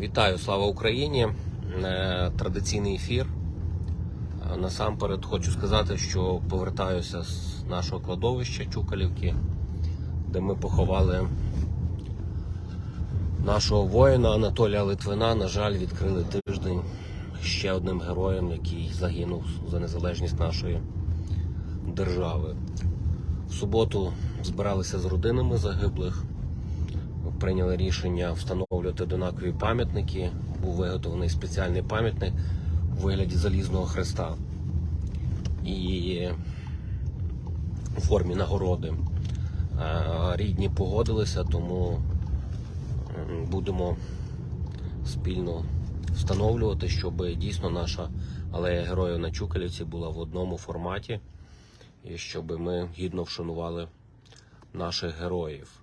Вітаю, слава Україні! Е, Традиційний ефір. Е, Насамперед хочу сказати, що повертаюся з нашого кладовища Чукалівки, де ми поховали нашого воїна Анатолія Литвина. На жаль, відкрили тиждень ще одним героєм, який загинув за незалежність нашої держави. В суботу збиралися з родинами загиблих прийняли рішення встановлювати однакові пам'ятники. Був виготовлений спеціальний пам'ятник у вигляді залізного хреста і у формі нагороди. Е, Рідні погодилися, тому будемо спільно встановлювати, щоб дійсно наша алея героїв на Чукалівці була в одному форматі, і щоб ми гідно вшанували наших героїв.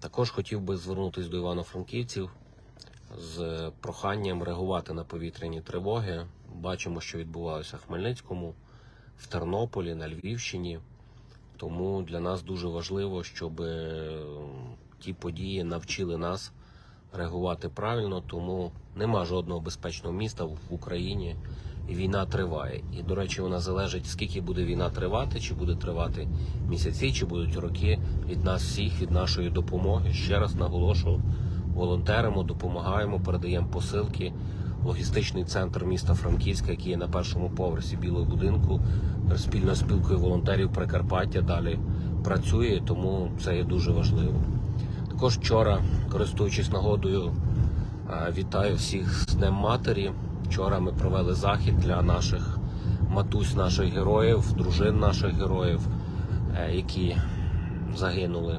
Також хотів би звернутися до івано-франківців з проханням реагувати на повітряні тривоги. Бачимо, що відбувалося в Хмельницькому, в Тернополі, на Львівщині. Тому для нас дуже важливо, щоб е, ті події навчили нас реагувати правильно. Тому нема жодного безпечного міста в Україні. І війна триває. І, до речі, вона залежить, скільки буде війна тривати, чи буде тривати місяці, чи будуть роки від нас всіх, від нашої допомоги. Ще раз наголошую, волонтеримо, допомагаємо, передаємо посилки. Логістичний центр міста Франківська, який є на першому поверсі білого будинку, спільно з спілкою волонтерів Прикарпаття далі працює, тому це є дуже важливо. Також вчора, користуючись нагодою, вітаю всіх з Днем Матері. Вчора ми провели захід для наших матусь, наших героїв, дружин наших героїв, е, які загинули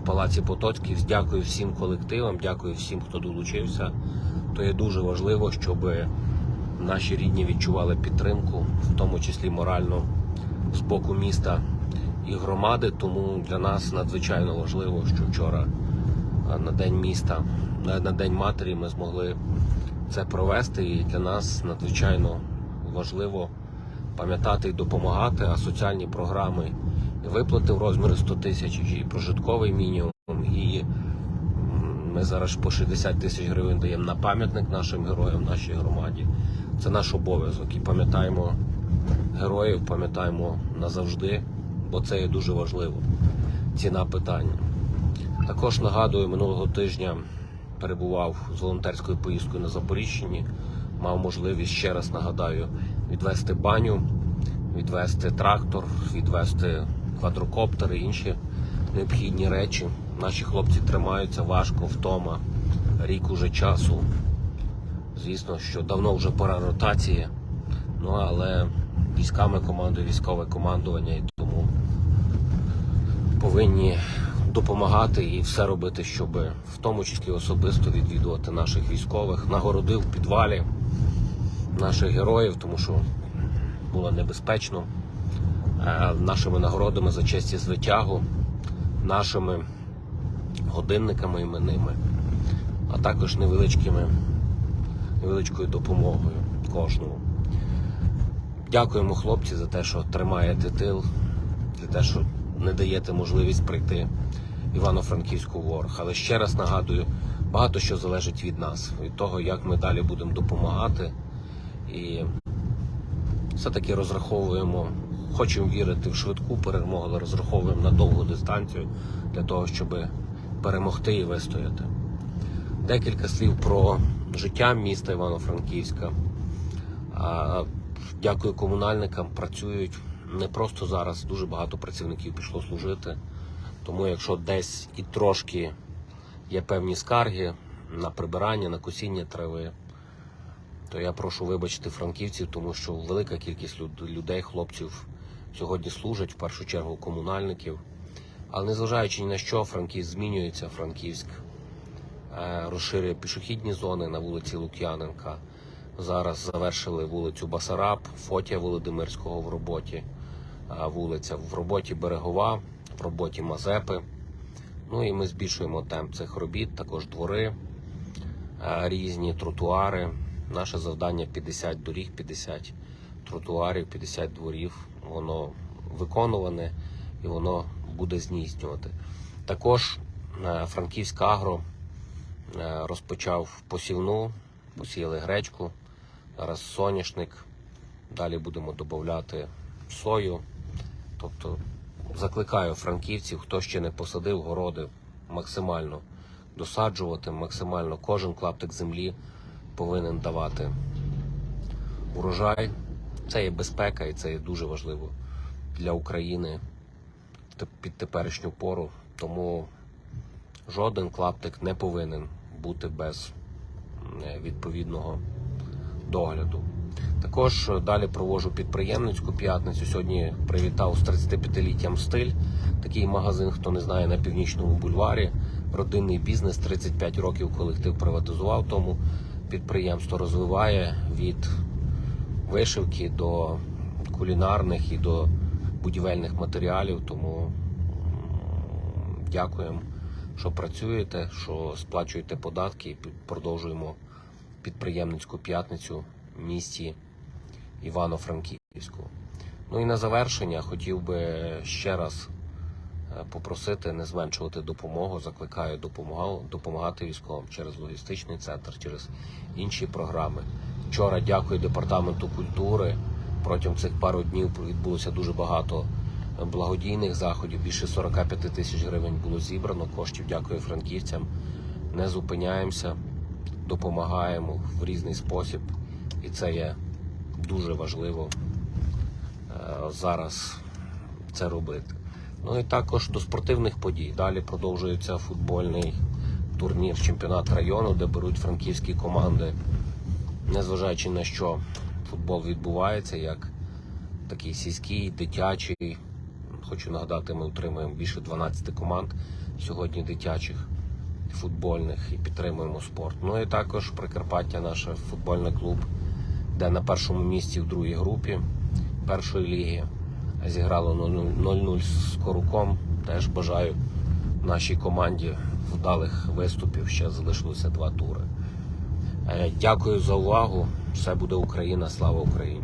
в Палаці Потоцьких. Дякую всім колективам, дякую всім, хто долучився. То є дуже важливо, щоб наші рідні відчували підтримку, в тому числі морально з боку міста і громади. Тому для нас надзвичайно важливо, що вчора на день міста, на день матері, ми змогли це провести. І для нас надзвичайно важливо пам'ятати і допомагати, а соціальні програми і виплати в розмірі 100 тисяч, і прожитковий мінімум, і ми зараз по 60 тисяч гривень даємо на пам'ятник нашим героям, нашій громаді. Це наш обов'язок. І пам'ятаємо героїв, пам'ятаємо назавжди, бо це є дуже важливо. Ціна питання. Також нагадую, минулого тижня перебував з волонтерською поїздкою на Запоріжчині. Мав можливість ще раз нагадаю відвести баню, відвести трактор, відвести квадрокоптери, інші необхідні речі. Наші хлопці тримаються важко, втома, рік уже часу. Звісно, що давно вже пора ротації, ну але військами командує військове командування і тому повинні допомагати і все робити, щоб в тому числі особисто відвідувати наших військових, нагородив в підвалі наших героїв, тому що було небезпечно. Е, Нашими нагородами за честь і звитягу, нашими годинниками іменними, а також невеличкими, невеличкою допомогою кожному. Дякуємо хлопці за те, що тримаєте тил, за те, що не даєте можливість прийти Івано-Франківську ворог. Але ще раз нагадую, багато що залежить від нас, від того, як ми далі будемо допомагати. І все-таки розраховуємо, хочемо вірити в швидку перемогу, але розраховуємо на довгу дистанцію для того, щоб перемогти і вистояти. Декілька слів про життя міста Івано-Франківська. Дякую комунальникам, працюють не просто зараз. Дуже багато працівників пішло служити. Тому, якщо десь і трошки є певні скарги на прибирання, на косіння трави, то я прошу вибачити франківців, тому що велика кількість людей, хлопців сьогодні служать, в першу чергу комунальників. Але незважаючи ні на що, Франківськ змінюється, Франківськ е, розширює пішохідні зони на вулиці Лук'яненка. Зараз завершили вулицю Басараб, Фотія Володимирського в роботі, вулиця в роботі Берегова, в роботі Мазепи. Ну і ми збільшуємо темп цих робіт, також двори, різні тротуари. Наше завдання 50 доріг, 50 тротуарів, 50 дворів. Воно виконуване і воно буде здійснювати. Також е, Франківська Агро Е, Розпочав посівну, посіяли гречку, зараз соняшник. Далі будемо додати сою. Тобто закликаю франківців, хто ще не посадив городи, максимально досаджувати, максимально кожен клаптик землі повинен давати урожай. Це є безпека і це є дуже важливо для України під теперішню пору. Тому жоден клаптик не повинен бути без відповідного догляду. Також далі проводжу підприємницьку п'ятницю. Сьогодні привітав з 35-літтям стиль. Такий магазин, хто не знає, на північному бульварі. Родинний бізнес, 35 років колектив приватизував, тому підприємство розвиває від вишивки до кулінарних і до будівельних матеріалів. Тому дякуємо, що працюєте, що сплачуєте податки і продовжуємо підприємницьку п'ятницю місті Івано-Франківську. Ну і на завершення хотів би ще раз е, попросити не зменшувати допомогу. Закликаю допомагати військовим через логістичний центр, через інші програми. Вчора дякую департаменту культури. Протягом цих пару днів відбулося дуже багато благодійних заходів. Більше 45 тисяч гривень було зібрано. Коштів дякую франківцям. Не зупиняємося, допомагаємо в різний спосіб, і це є дуже важливо е, зараз це робити. Ну і також до спортивних подій. Далі продовжується футбольний турнір чемпіонат району, де беруть франківські команди. Незважаючи на що футбол відбувається, як такий сільський, дитячий. Хочу нагадати, ми утримуємо більше 12 команд сьогодні дитячих футбольних і підтримуємо спорт. Ну і також Прикарпаття, наш футбольний клуб, де на першому місці в другій групі першої ліги зіграло 0-0 з Коруком. Теж бажаю нашій команді вдалих виступів. Ще залишилося два тури. Е, Дякую за увагу. Все буде Україна. Слава Україні!